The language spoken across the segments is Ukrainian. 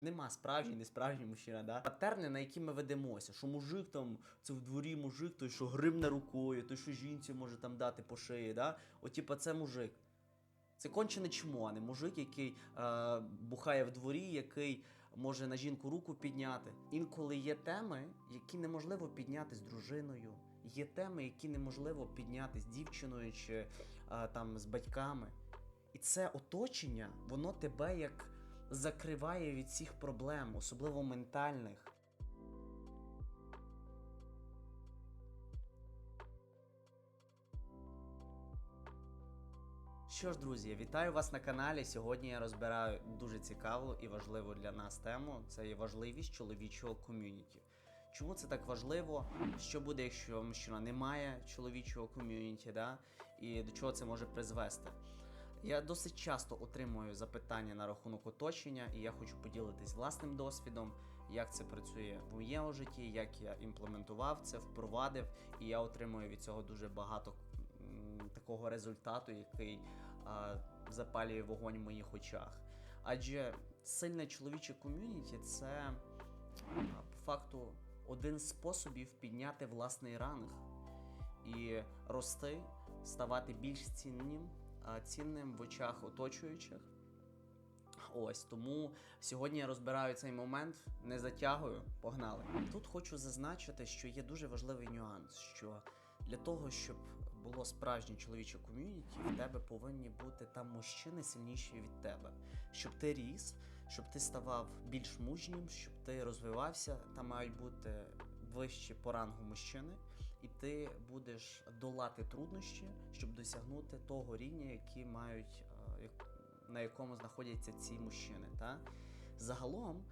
Нема справжній, не справжній мужчина, да? Патерни, на які ми ведемося, що мужик там, це в дворі мужик, той, що гримне рукою, той, що жінці може там дати по шиї, да? От, типа, це мужик. Це кончене чмо, а не мужик, який е, бухає в дворі, який може на жінку руку підняти. Інколи є теми, які неможливо підняти з дружиною. Є теми, які неможливо підняти з дівчиною чи е, там з батьками. І це оточення, воно тебе як закриває від всіх проблем, особливо ментальних. Що ж, друзі, вітаю вас на каналі. Сьогодні я розбираю дуже цікаву і важливу для нас тему. Це є важливість чоловічого ком'юніті. Чому це так важливо? Що буде, якщо мужчина не має чоловічого ком'юніті, да? і до чого це може призвести? Я досить часто отримую запитання на рахунок оточення, і я хочу поділитись власним досвідом, як це працює в моєму житті, як я імплементував це, впровадив, і я отримую від цього дуже багато такого результату, який а, запалює вогонь в моїх очах. Адже сильне чоловіче ком'юніті це по факту один з способів підняти власний ранг і рости, ставати більш цінним, цінним в очах оточуючих. Ось тому сьогодні я розбираю цей момент, не затягую, погнали. Тут хочу зазначити, що є дуже важливий нюанс, що для того, щоб було справжнє чоловіче ком'юніті, в тебе повинні бути там мужчини сильніші від тебе, щоб ти ріс, щоб ти ставав більш мужнім, щоб ти розвивався. Там мають бути вищі по рангу мужчини, і ти будеш долати труднощі, щоб досягнути того рівня, які мають е, на якому знаходяться ці мужчини. Та? Загалом,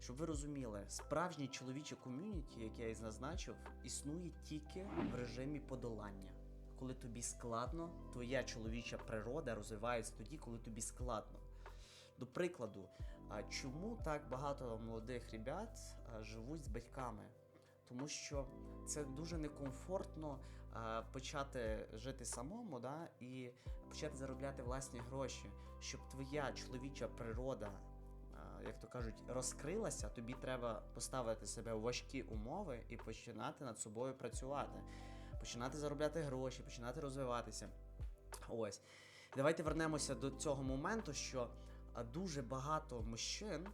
щоб ви розуміли, справжнє чоловіче ком'юніті, яке я і зазначив, існує тільки в режимі подолання. Коли тобі складно, твоя чоловіча природа розвивається тоді, коли тобі складно. До прикладу, чому так багато молодих ребят живуть з батьками? Тому що це дуже некомфортно а, почати жити самому, да, і почати заробляти власні гроші, щоб твоя чоловіча природа, як то кажуть, розкрилася, тобі треба поставити себе у важкі умови і починати над собою працювати, починати заробляти гроші, починати розвиватися. Ось. Давайте вернемося до цього моменту, що дуже багато мужчин,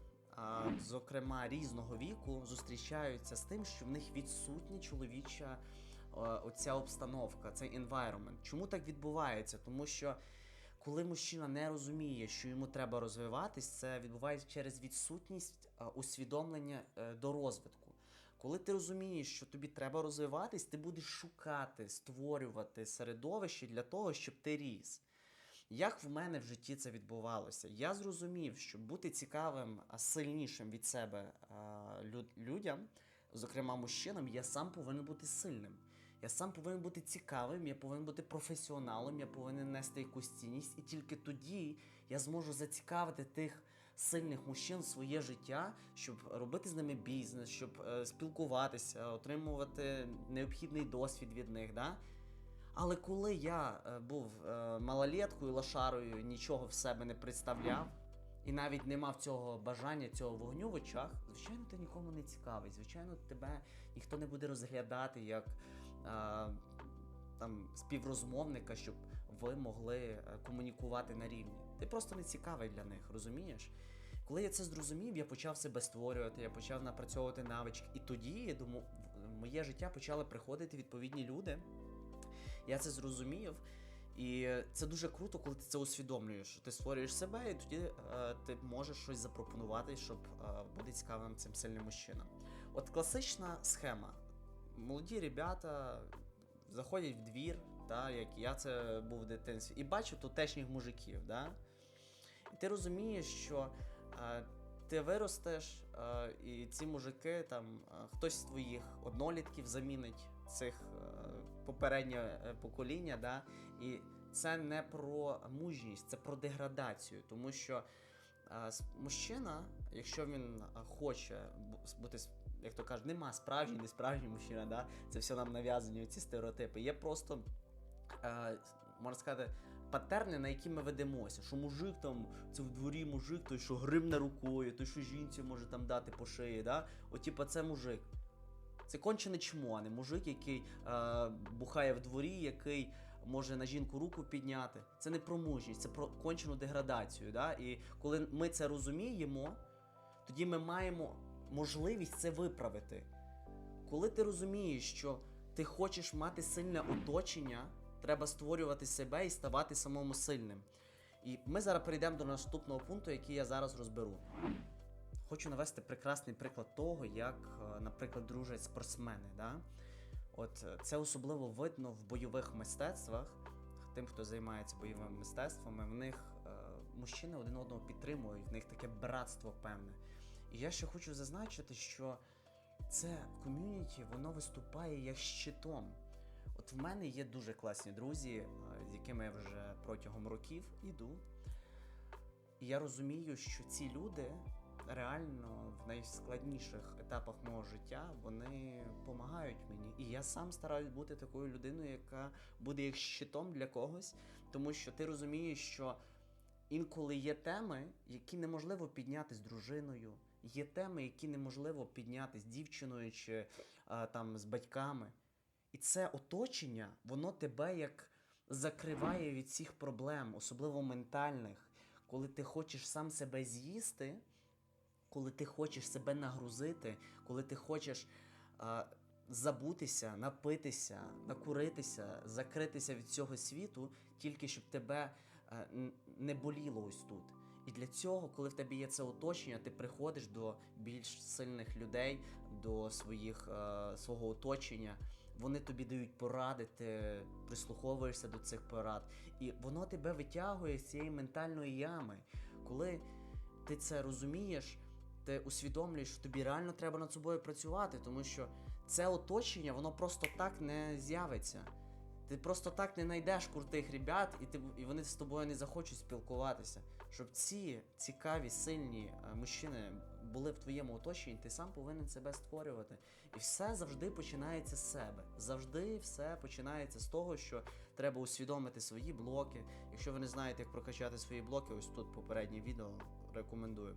зокрема різного віку, зустрічаються з тим, що в них відсутня чоловіча оця обстановка, цей environment. Чому так відбувається? Тому що коли мужчина не розуміє, що йому треба розвиватись, це відбувається через відсутність а, усвідомлення е, до розвитку. Коли ти розумієш, що тобі треба розвиватись, ти будеш шукати, створювати середовище для того, щоб ти ріс. Як в мене в житті це відбувалося? Я зрозумів, що бути цікавим, сильнішим від себе а, лю- людям, зокрема мужчинам, я сам повинен бути сильним. Я сам повинен бути цікавим, я повинен бути професіоналом, я повинен нести якусь цінність, і тільки тоді я зможу зацікавити тих сильних мужчин своє життя, щоб робити з ними бізнес, щоб е, спілкуватися, отримувати необхідний досвід від них. Да? Але коли я е, був е, малолеткою, лошарою, нічого в себе не представляв, і навіть не мав цього бажання, цього вогню в очах, звичайно, ти нікому не цікавий. Звичайно, тебе ніхто не буде розглядати як е, там, співрозмовника, щоб ви могли е, комунікувати на рівні. Ти просто не цікавий для них, розумієш? Коли я це зрозумів, я почав себе створювати, я почав напрацьовувати навички. І тоді, я думаю, в моє життя почали приходити відповідні люди. Я це зрозумів. І це дуже круто, коли ти це усвідомлюєш. Ти створюєш себе, і тоді е, ти можеш щось запропонувати, щоб е, бути цікавим цим сильним мужчинам. От класична схема. Молоді ребята заходять в двір, та, як я це був в дитинстві, і бачать тутешніх мужиків. Да? І ти розумієш, що е, ти виростеш, е, і ці мужики, там е, хтось з твоїх однолітків замінить цих е, попереднє е, покоління, да? і це не про мужність, це про деградацію. Тому що е, мужчина, якщо він е, хоче бути, як то кажуть, нема справжній, не справжній мужчина, да? це все нам нав'язані ці стереотипи. Є просто, можна сказати, патерни, на які ми ведемося. Що мужик там, це в дворі мужик, той, що гримне рукою, той, що жінці може там дати по шиї. Да? От, типа, це мужик. Це кончене чмо, а не мужик, який е, бухає в дворі, який може на жінку руку підняти. Це не про мужність, це про кончену деградацію. Да? І коли ми це розуміємо, тоді ми маємо можливість це виправити. Коли ти розумієш, що ти хочеш мати сильне оточення, треба створювати себе і ставати самому сильним. І ми зараз перейдемо до наступного пункту, який я зараз розберу. Хочу навести прекрасний приклад того, як, е, наприклад, дружать спортсмени. Да? От е, це особливо видно в бойових мистецтвах. Тим, хто займається бойовими мистецтвами, в них е, мужчини один одного підтримують, в них таке братство певне. І я ще хочу зазначити, що це ком'юніті, воно виступає як щитом. От в мене є дуже класні друзі, е, з якими я вже протягом років іду. І я розумію, що ці люди реально в найскладніших етапах мого життя вони допомагають мені. І я сам стараюсь бути такою людиною, яка буде як щитом для когось, тому що ти розумієш, що інколи є теми, які неможливо підняти з дружиною. Є теми, які неможливо підняти з дівчиною чи а, там з батьками. І це оточення, воно тебе як закриває від всіх проблем, особливо ментальних. Коли ти хочеш сам себе з'їсти, коли ти хочеш себе нагрузити, коли ти хочеш а, забутися, напитися, накуритися, закритися від цього світу, тільки щоб тебе а, не боліло ось тут. І для цього, коли в тебе є це оточення, ти приходиш до більш сильних людей, до своїх, е, свого оточення. Вони тобі дають поради, ти прислуховуєшся до цих порад, і воно тебе витягує з цієї ментальної ями. Коли ти це розумієш, ти усвідомлюєш, що тобі реально треба над собою працювати, тому що це оточення, воно просто так не з'явиться. Ти просто так не знайдеш крутих ребят, і, ти, і вони з тобою не захочуть спілкуватися. Щоб ці цікаві, сильні е, мужчини були в твоєму оточенні, ти сам повинен себе створювати. І все завжди починається з себе. Завжди все починається з того, що треба усвідомити свої блоки. Якщо ви не знаєте, як прокачати свої блоки, ось тут попереднє відео рекомендую.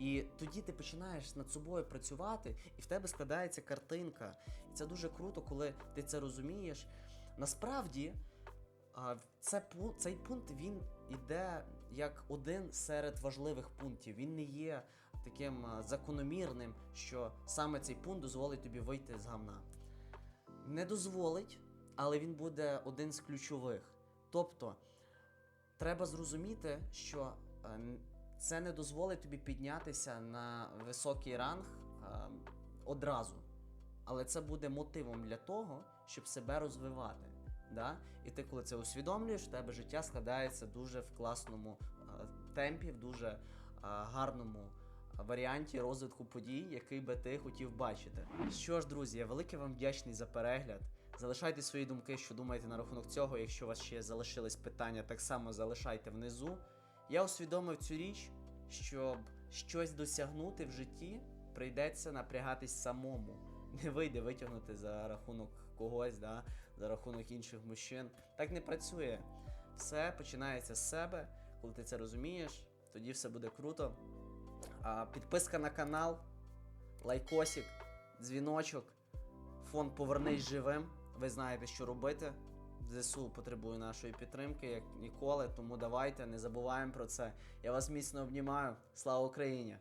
І тоді ти починаєш над собою працювати, і в тебе складається картинка. І це дуже круто, коли ти це розумієш. Насправді, це, цей пункт він іде як один серед важливих пунктів. Він не є таким закономірним, що саме цей пункт дозволить тобі вийти з гамна. Не дозволить, але він буде один з ключових. Тобто, треба зрозуміти, що е, це не дозволить тобі піднятися на високий ранг е, одразу. Але це буде мотивом для того, щоб себе розвивати. Да? І ти, коли це усвідомлюєш, в тебе життя складається дуже в класному е, темпі, в дуже е, гарному варіанті розвитку подій, який би ти хотів бачити. Що ж, друзі, я велике вам вдячний за перегляд. Залишайте свої думки, що думаєте на рахунок цього. Якщо у вас ще залишились питання, так само залишайте внизу. Я усвідомив цю річ, щоб щось досягнути в житті, прийдеться напрягатись самому. Не вийде витягнути за рахунок когось, да, за рахунок інших мужчин. Так не працює. Все починається з себе. Коли ти це розумієш, тоді все буде круто. А, підписка на канал, лайкосик, дзвіночок, фонд Повернись живим. Ви знаєте, що робити. ЗСУ потребує нашої підтримки, як ніколи. Тому давайте не забуваємо про це. Я вас міцно обнімаю. Слава Україні!